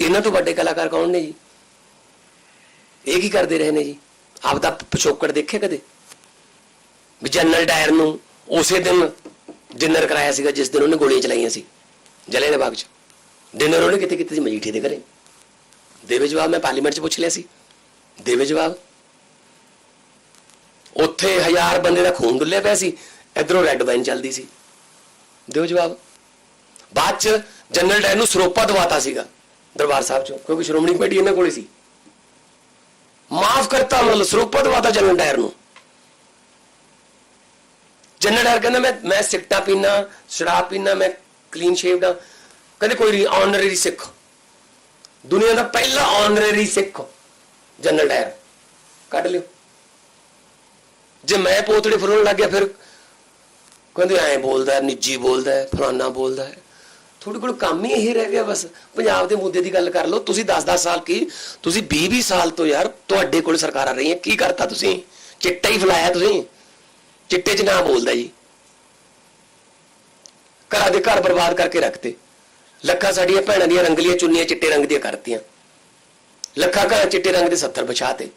ਇਹਨਾਂ ਤੋਂ ਵੱਡੇ ਕਲਾਕਾਰ ਕੌਣ ਨੇ ਜੀ? ਇਹ ਕੀ ਕਰਦੇ ਰਹੇ ਨੇ ਜੀ? ਆਪਦਾ ਪਿਛੋਕੜ ਦੇਖਿਆ ਕਦੇ? ਵੀ ਜਨਰਲ ਡਾਇਰ ਨੂੰ ਉਸੇ ਦਿਨ ਡਿਨਰ ਕਰਾਇਆ ਸੀਗਾ, ਜਿਸ ਦਿਨ ਉਹਨੇ ਗੋਲੀਆਂ ਚਲਾਈਆਂ ਸੀ ਜਲੇ ਦੇ ਬਾਗ 'ਚ। ਡਿਨਰ ਉਹਨੇ ਕਿਤੇ ਕਿਤੇ ਸੀ? ਮਜੀਠੇ ਦੇ ਘਰੇ। ਦੇਵੇ ਜਵਾਬ, ਮੈਂ ਪਾਰਲੀਮੈਂਟ 'ਚ ਪੁੱਛ ਲਿਆ ਸੀ। ਦੇਵੇ ਜਵਾਬ, ਉੱਥੇ ਹਜ਼ਾਰ ਬੰਦੇ ਦਾ ਖੂਨ ਡੁੱਲਿਆ ਪਿਆ ਸੀ, ਇਧਰੋਂ ਰੈੱਡ ਵਾਈਨ ਚੱਲਦੀ ਸੀ। ਦਿਓ ਜਵਾਬ। ਬਾਅਦ ਚ ਜਨਰਲ ਡਾਇਰ ਨੂੰ ਸਰੋਪਾ ਦਵਾਤਾ ਸੀਗਾ। ਦਰਬਾਰ ਸਾਹਿਬ ਚੋਂ ਕਿਉਂਕਿ ਸ਼੍ਰੋਮਣੀ ਕਮੇਟੀ ਇਹਨਾਂ ਕੋਲੇ ਸੀ। ਮਾਫ ਕਰਤਾ ਮਤਲਬ ਸਰੋਪਾ ਦਵਾਤਾ ਜਨਰਲ ਡਾਇਰ ਨੂੰ। ਜਨਰਲ ਡਾਇਰ ਕਹਿੰਦਾ ਮੈਂ ਮੈਂ ਸਿੱਟਾ ਪੀਣਾ ਸ਼ਰਾਬ ਪੀਣਾ ਮੈਂ ਕਲੀਨ ਸ਼ੇਵਡ ਆ। ਕਹਿੰਦੇ ਕੋਈ ਨਹੀਂ ਸਿੱਖ। ਦੁਨੀਆ ਦਾ ਪਹਿਲਾ ਆਨਰਰੀ ਸਿੱਖ ਜਨਰਲ ਡਾਇਰ। ਕੱਢ ਲਿਓ। ਜੇ ਮੈਂ ਪੋਤੜੇ ਫਰੋਣ ਲੱਗ ਗਿਆ ਫਿਰ ਕਹਿੰਦੇ ਐਂ ਬੋਲਦਾ ਨਿੱਜੀ ਬੋਲਦਾ ਹੈ, ਫਲਾਨਾ ਬੋਲਦਾ ਹੈ। ਤੁਹਾਡੇ ਕੋਲ ਕੰਮ ਹੀ ਇਹ ਰਹਿ ਗਿਆ ਬਸ। ਪੰਜਾਬ ਦੇ ਮੁੱਦੇ ਦੀ ਗੱਲ ਕਰ ਲਓ, ਤੁਸੀਂ 10-10 ਸਾਲ ਕੀ? ਤੁਸੀਂ 20-20 ਸਾਲ ਤੋਂ ਯਾਰ ਤੁਹਾਡੇ ਕੋਲ ਸਰਕਾਰਾਂ ਰਹੀਆਂ, ਕੀ ਕਰਤਾ ਤੁਸੀਂ? ਚਿੱਟਾ ਹੀ ਫਲਾਇਆ ਤੁਸੀਂ। ਚਿੱਟੇ 'ਚ ਨਾ ਬੋਲਦਾ ਜੀ। ਘਰਾਂ ਦੇ ਘਰ ਬਰਬਾਦ ਕਰਕੇ ਰੱਖਤੇ। ਲੱਖਾਂ ਸਾਡੀਆਂ ਭੈਣਾਂ ਦੀਆਂ ਰੰਗਲੀਆਂ ਚੁੰਨੀਆਂ ਚਿੱਟੇ ਰੰਗ ਦੀਆਂ ਕਰਤੀਆਂ। ਲੱਖਾਂ ਘਰ ਚਿੱਟੇ ਰੰਗ ਦੇ 70 ਵਿਛਾਤੇ।